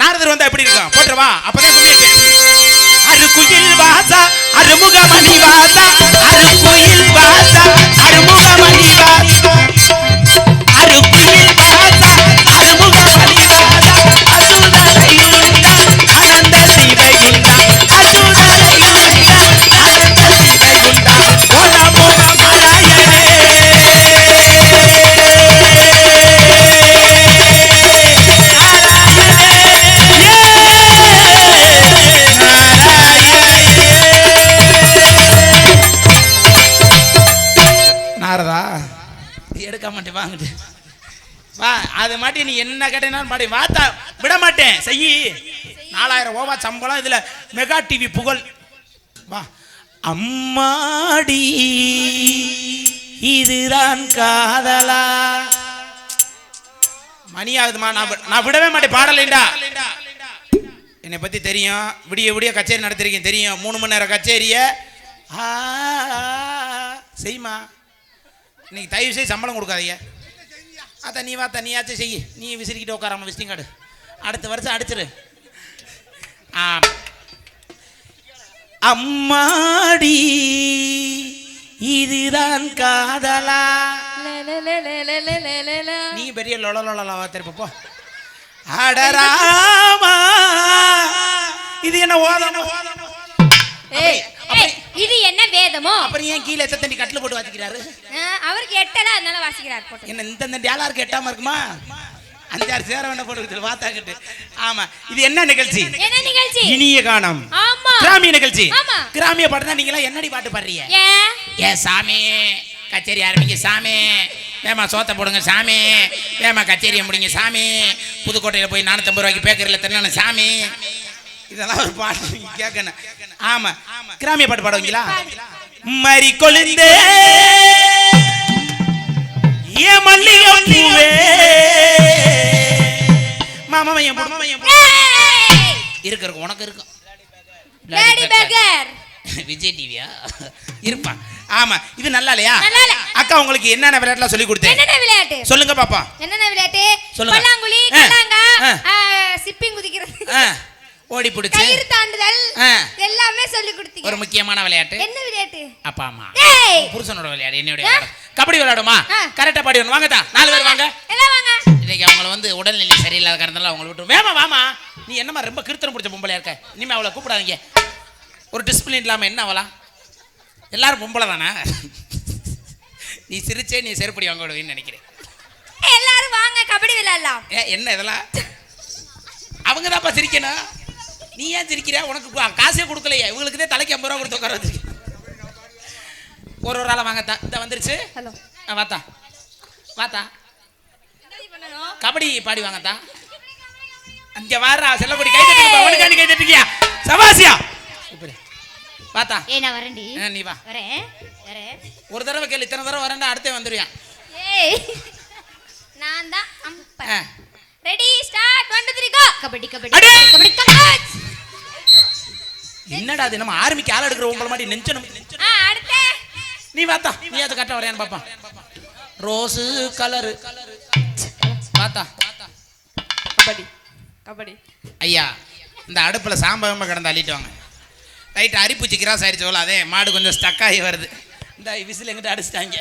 நாரதர் வந்தா எப்படி இருக்கும் போட்டுருவா. அப்பதான் அது குகில் வாசா அருமுகமணி வாசா. நாரதா எடுக்க மாட்டேன் வாங்கிட்டு வா அது மாட்டி நீ என்ன கேட்டேனாலும் மாட்டி வாத்தா விட மாட்டேன் செய்யி. நாலாயிரம் ஓவா சம்பளம் இதில் மெகா டிவி புகழ். வா. அம்மாடி இதுதான் காதலா. மணி ஆகுதுமா? நான் நான் விடவே மாட்டேன் பாடலைண்டா. என்னை பற்றி தெரியும். விடிய விடிய கச்சேரி நடத்திருக்கேன் தெரியும். மூணு மணி நேரம் கச்சேரிய. ஆ, செய்யுமா இன்னைக்கு தயவு செய்து சம்பளம் கொடுக்காதீங்க. அதான் நீ வா நீயாச்சும் செய்யி. நீ விசிறிக்கிட்டு உட்காராம விசிட்டிங் கார்டு அடுத்த வருஷம் அடிச்சிரு. அம்மாடி இதுதான் காதலா. நீ பெரிய லொல லொலவா திருப்ப போ அடராமா இது என்ன ஓதணும் வேதமோ அப்புறம் ஏன் கீழே எத்த தண்ணி கட்டில் போட்டு வாசிக்கிறாரு? அவருக்கு எட்டல அதனால வாசிக்கிறார் போட்டு. என்ன இந்த இந்த டேலாருக்கு எட்டாம இருக்குமா? அஞ்சாறு சேர வேணா போட்டு வாத்தாக்கிட்டு ஆமா இது என்ன நிகழ்ச்சி? என்ன நிகழ்ச்சி? இனிய கானம். ஆமா. கிராமிய நிகழ்ச்சி. ஆமா. கிராமிய பாட்டுனா நீங்க எல்லாம் என்னடி பாட்டு பாடுறீங்க? ஏ? சாமி. கச்சேரி ஆரம்பிங்க சாமி. வேமா சோத்தை போடுங்க சாமி. வேமா கச்சேரியை முடிங்க சாமி. புதுக்கோட்டையில் போய் நானூற்றம்பது ரூபாய்க்கு பேக்கரியில் தின்னு சாமி. இதெல்லாம் ஒரு பாட்டு கேட்கணும். ஆமா. கிராமிய பாட்டு பாடுவீங்களா? மறி கொழுந்தே. ஏ மல்லிகை பூவே மாமா மையம் மாமா மையம் ஏய், இருக்கு இருக்கு உனக்கு இருக்கும் விஜய் டிவியா இருப்பான் ஆமா இது நல்லா இல்லையா. அக்கா உங்களுக்கு என்னென்ன விளையாட்டுலாம் சொல்லி கொடுத்தேன்? என்னென்ன விளையாட்டு? சொல்லுங்க பாப்பா. என்னென்ன விளையாட்டு? சொல்லுங்க. பல்லாங்குழி. சிப்பிங் குதிக்கிறது. ஓடி பிடிச்சு கயிறு தாண்டுதல். எல்லாமே சொல்லி கொடுத்தீங்க. ஒரு முக்கியமான விளையாட்டு. என்ன விளையாட்டு? அப்பா அம்மா. புருஷனோட விளையாடு என்னோட. கபடி விளையாடுமா. கரெக்டா பாடி வரணும். வாங்கதா நாலு பேர் வாங்க. எல்லாம் வாங்க. இன்னைக்கு அவங்கள வந்து உடல்நிலை சரியில்லாத காரணத்தால அவங்கள விட்டு வேமா வாமா. நீ என்னமா ரொம்ப கிருத்தனம் பிடிச்ச பொம்பளையா இருக்க? இனிமே அவளை கூப்பிடாதீங்க. ஒரு டிசிப்ளின் இல்லாம என்ன அவளா? எல்லாரும் பொம்பளை தானே? நீ சிரிச்சே நீ செருப்படி வாங்க விடுவீன்னு நினைக்கிறேன். எல்லாரும் வாங்க கபடி விளையாடலாம். என்ன இதெல்லாம்? அவங்க தான்ப்பா சிரிக்கணும். நீ ஏன் சிரிக்கிற? உனக்கு காசே கொடுக்கலையே. இவங்களுக்கு தான் தலைக்கு ஐம்பது ரூபா கொடுத்து உட்கார வச்சிருக்கேன். ஒரு ஒரு ஆளை வாங்கத்தா இந்த வந்துருச்சு. ஹலோ. ஆ, வாத்தா. வாத்தா. கபடி பாடி வாங்கத்தா அங்க வாரா செல்லப்படி கை தட்டுங்க அவனுக்காண்டி கை தட்டுக்கியா சபாசியா? இப்படி. வாத்தா. ஏய் நான் வரேன்டி. நீ வா. வரேன். வரேன். ஒரு தடவை கேளு. இத்தனை தடவை வரேன்டா அடுத்தே வந்துருவியான் ஏய். நான் தான். Ready start 1 2 3 go kabaddi kabaddi! Kabaddi kabaddi. என்னடா அது? நம்ம ஆர்மிக்கு ஆள் எடுக்கிற உங்களை மாதிரி நெஞ்சணும். ஆ அடுத்து. நீ வாத்தா. நீ அதை கட்ட வரையான்னு பாப்பா. ரோஸு கலரு வாத்தா. கபடி. கபடி. ஐயா இந்த அடுப்பில் சாம்பகமாக கிடந்து அள்ளிட்டு வாங்க. ரைட்டு அரிப்பூச்சி கிராஸ் ஆயிடுச்சு அதே மாடு கொஞ்சம் ஸ்டக் ஆகி வருது. இந்த விசில் எங்கிட்ட அடிச்சிட்டாங்க.